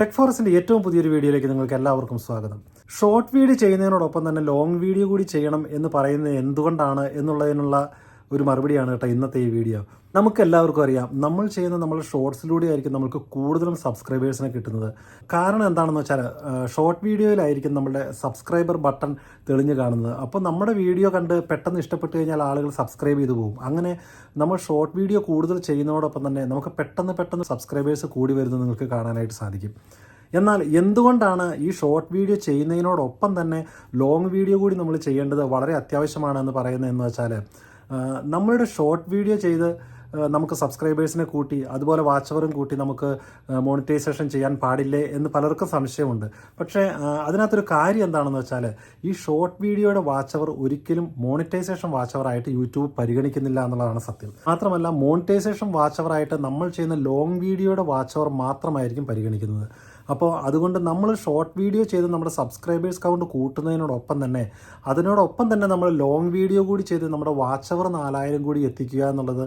Tech ഫോറസ്റ്റിന്റെ ഏറ്റവും പുതിയൊരു വീഡിയോയിലേക്ക് നിങ്ങൾക്ക് എല്ലാവർക്കും സ്വാഗതം. ഷോർട്ട് വീഡിയോ ചെയ്യുന്നതിനോടൊപ്പം തന്നെ ലോങ് വീഡിയോ കൂടി ചെയ്യണം എന്ന് പറയുന്നത് എന്തുകൊണ്ടാണ് എന്നുള്ളതിനുള്ള ഒരു മറുപടിയാണ് കേട്ടോ ഇന്നത്തെ ഈ വീഡിയോ. നമുക്ക് എല്ലാവർക്കും അറിയാം നമ്മൾ ചെയ്യുന്ന നമ്മൾ ഷോർട്സിലൂടെ ആയിരിക്കും നമുക്ക് കൂടുതലും സബ്സ്ക്രൈബേഴ്സിനെ കിട്ടുന്നത്. കാരണം എന്താണെന്ന് വെച്ചാൽ ഷോർട്ട് വീഡിയോയിലായിരിക്കും നമ്മുടെ സബ്സ്ക്രൈബർ ബട്ടൺ തെളിഞ്ഞു കാണുന്നത്. അപ്പോൾ നമ്മുടെ വീഡിയോ കണ്ട് പെട്ടെന്ന് ഇഷ്ടപ്പെട്ടു കഴിഞ്ഞാൽ ആളുകൾ സബ്സ്ക്രൈബ് ചെയ്തു പോകും. അങ്ങനെ നമ്മൾ ഷോർട്ട് വീഡിയോ കൂടുതൽ ചെയ്യുന്നതോടൊപ്പം തന്നെ നമുക്ക് പെട്ടെന്ന് പെട്ടെന്ന് സബ്സ്ക്രൈബേഴ്സ് കൂടി വരുന്നത് നിങ്ങൾക്ക് കാണാനായിട്ട് സാധിക്കും. എന്നാൽ എന്തുകൊണ്ടാണ് ഈ ഷോർട്ട് വീഡിയോ ചെയ്യുന്നതിനോടൊപ്പം തന്നെ ലോങ് വീഡിയോ കൂടി നമ്മൾ ചെയ്യേണ്ടത് വളരെ അത്യാവശ്യമാണെന്ന് പറയുന്നത് എന്ന് വെച്ചാൽ നമ്മളുടെ ഷോർട്ട് വീഡിയോ ചെയ്ത് നമുക്ക് സബ്സ്ക്രൈബേഴ്സിനെ കൂട്ടി അതുപോലെ വാച്ചവറും കൂട്ടി നമുക്ക് മോണിറ്റൈസേഷൻ ചെയ്യാൻ പാടില്ലേ എന്ന് പലർക്കും സംശയമുണ്ട്. പക്ഷേ അതിനകത്തൊരു കാര്യം എന്താണെന്ന് വെച്ചാൽ ഈ ഷോർട്ട് വീഡിയോയുടെ വാച്ചവർ ഒരിക്കലും മോണിറ്റൈസേഷൻ വാച്ചവറായിട്ട് യൂട്യൂബ് പരിഗണിക്കുന്നില്ല എന്നുള്ളതാണ് സത്യം. മാത്രമല്ല മോണിറ്റൈസേഷൻ വാച്ചവറായിട്ട് നമ്മൾ ചെയ്യുന്ന ലോങ് വീഡിയോയുടെ വാച്ചവർ മാത്രമായിരിക്കും പരിഗണിക്കുന്നത്. അപ്പോൾ അതുകൊണ്ട് നമ്മൾ ഷോർട്ട് വീഡിയോ ചെയ്ത് നമ്മുടെ സബ്സ്ക്രൈബേഴ്സ് കൗണ്ട് കൂട്ടുന്നതിനോടൊപ്പം തന്നെ അതിനോടൊപ്പം തന്നെ നമ്മൾ ലോങ് വീഡിയോ കൂടി ചെയ്ത് നമ്മുടെ വാച്ച് അവർ നാലായിരം കൂടി എത്തിക്കുക എന്നുള്ളത്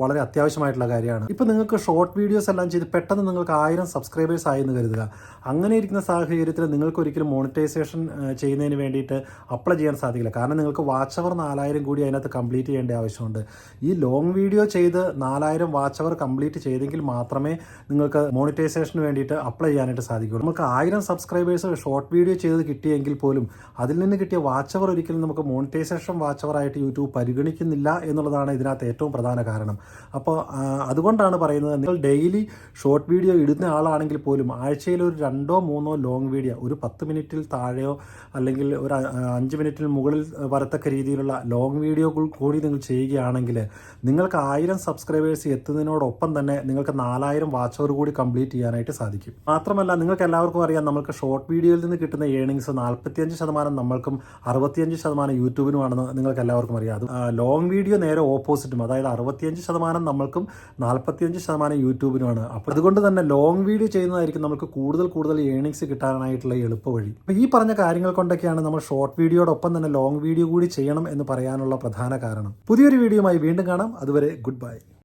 വളരെ അത്യാവശ്യമായിട്ടുള്ള കാര്യമാണ്. ഇപ്പോൾ നിങ്ങൾക്ക് ഷോർട്ട് വീഡിയോസ് എല്ലാം ചെയ്ത് പെട്ടെന്ന് നിങ്ങൾക്ക് ആയിരം സബ്സ്ക്രൈബേഴ്സ് ആയി എന്ന് കരുതുക. അങ്ങനെ ഇരിക്കുന്ന സാഹചര്യത്തിൽ നിങ്ങൾക്ക് ഒരിക്കലും മോണിറ്റൈസേഷൻ ചെയ്യുന്നതിന് വേണ്ടിയിട്ട് അപ്ലൈ ചെയ്യാൻ സാധിക്കില്ല. കാരണം നിങ്ങൾക്ക് വാച്ച് അവർ നാലായിരം കൂടി അതിനകത്ത് കംപ്ലീറ്റ് ചെയ്യേണ്ട ആവശ്യമുണ്ട്. ഈ ലോങ് വീഡിയോ ചെയ്ത് നാലായിരം വാച്ച് അവർ കംപ്ലീറ്റ് ചെയ്തെങ്കിൽ മാത്രമേ നിങ്ങൾക്ക് മോണിറ്റൈസേഷന് വേണ്ടിയിട്ട് അപ്ലൈ ചെയ്യാനായിട്ട് സാധിക്കുള്ളൂ നമുക്ക് ആയിരം സബ്സ്ക്രൈബേഴ്സ് ഷോർട്ട് വീഡിയോ ചെയ്ത് കിട്ടിയെങ്കിൽ പോലും അതിൽ നിന്ന് കിട്ടിയ വാച്ച് അവർ ഒരിക്കലും നമുക്ക് മോണിറ്റൈസേഷൻ വാച്ച് അവർ ആയിട്ട് യൂട്യൂബ് പരിഗണിക്കുന്നില്ല എന്നുള്ളതാണ് ഇതിനകത്ത് ഏറ്റവും പ്രധാന കാരണം അപ്പോൾ അതുകൊണ്ടാണ് പറയുന്നത് നിങ്ങൾ ഡെയിലി ഷോർട്ട് വീഡിയോ ഇടുന്ന ആളാണെങ്കിൽ പോലും ആഴ്ചയിൽ ഒരു രണ്ടോ മൂന്നോ ലോങ് വീഡിയോ ഒരു പത്ത് മിനിറ്റിൽ താഴെയോ അല്ലെങ്കിൽ ഒരു അഞ്ച് മിനിറ്റിൽ മുകളിൽ വരത്തക്ക രീതിയിലുള്ള ലോങ് വീഡിയോ കൂടി നിങ്ങൾ ചെയ്യുകയാണെങ്കിൽ നിങ്ങൾക്ക് ആയിരം സബ്സ്ക്രൈബേഴ്സ് എത്തുന്നതിനോടൊപ്പം തന്നെ നിങ്ങൾക്ക് നാലായിരം വാച്ച് അവർ കൂടി കംപ്ലീറ്റ് ചെയ്യാനായിട്ട് സാധിക്കും. മാത്രമല്ല നിങ്ങൾക്ക് എല്ലാവർക്കും അറിയാം നമ്മൾക്ക് ഷോർട്ട് വീഡിയോയിൽ നിന്ന് കിട്ടുന്ന ഏണിങ്സ് നാൽപ്പത്തിയഞ്ച് ശതമാനം നമ്മൾക്കും അറുപത്തിയഞ്ച് ശതമാനം യൂട്യൂബിനുമാണെന്ന് നിങ്ങൾക്ക് എല്ലാവർക്കും അറിയാം. അത് ലോങ് വീഡിയോ നേരെ ഓപ്പോസിറ്റും അതായത് അറുപത്തിയഞ്ച് ശതമാനം നമ്മൾക്കും നാൽപ്പത്തിയഞ്ച് ശതമാനം യൂട്യൂബിനുമാണ്. അപ്പോൾ അതുകൊണ്ട് തന്നെ ലോങ് വീഡിയോ ചെയ്യുന്നതായിരിക്കും നമുക്ക് കൂടുതൽ കൂടുതൽ ഏണിങ്സ് കിട്ടാനായിട്ടുള്ള എളുപ്പ വഴി. അപ്പോൾ ഈ പറഞ്ഞ കാര്യങ്ങൾ കൊണ്ടൊക്കെയാണ് നമ്മൾ ഷോർട്ട് വീഡിയോടൊപ്പം തന്നെ ലോങ് വീഡിയോ കൂടി ചെയ്യണം എന്ന് പറയാനുള്ള പ്രധാന കാരണം. പുതിയൊരു വീഡിയോയുമായി വീണ്ടും കാണാം. അതുവരെ ഗുഡ് ബൈ